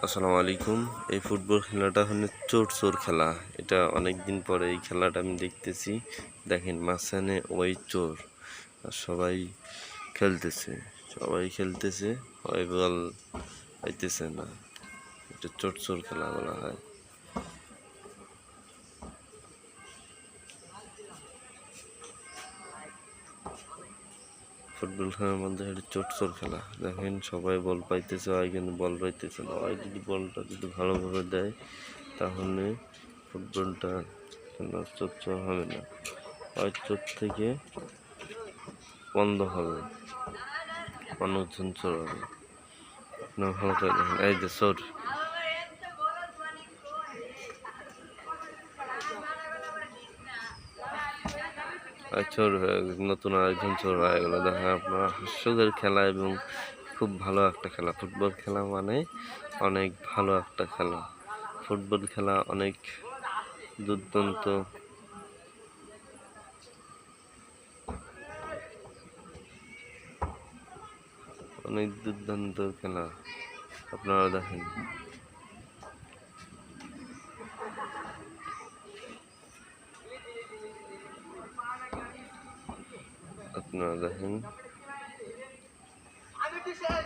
আসসালামু আলাইকুম। এই ফুটবল খেলাটা হলো চোর চোর খেলা। এটা অনেক দিন পরে এই খেলাটা আমি দেখতেছি। দেখেন, মাঝখানে ওই চোর। আর সবাই খেলতেছে। সবাই খেলতেছে, ওই বল পাইতেছে না। এটা চোর চোর খেলা বলা হয়। ফুটবল খেলার মধ্যে একটা চোট চোর খেলা। দেখেন সবাই বল পাইতেছে, হয় কিন্তু বল পাইতেছে না। হয় যদি বলটা যদি ভালোভাবে দেয়, তাহলে ফুটবলটা খেলা চোট চোর হবে না। হয় চোট থেকে বন্ধ হবে মানুষজন চোর হবে। না ভালো করে দেখেন। এই যে চোর। চোর নতুন আরেকজন চোর হয়ে গেল। দেখেন আপনারা হাস্যকর খেলা এবং খুব ভালো একটা খেলা। ফুটবল খেলা মানে অনেক ভালো একটা খেলা। ফুটবল খেলা অনেক দুর্দান্ত। অনেক দুর্দান্ত খেলা। আপনারা দেখেন। আপনারা দেখেন আমি বিশেষ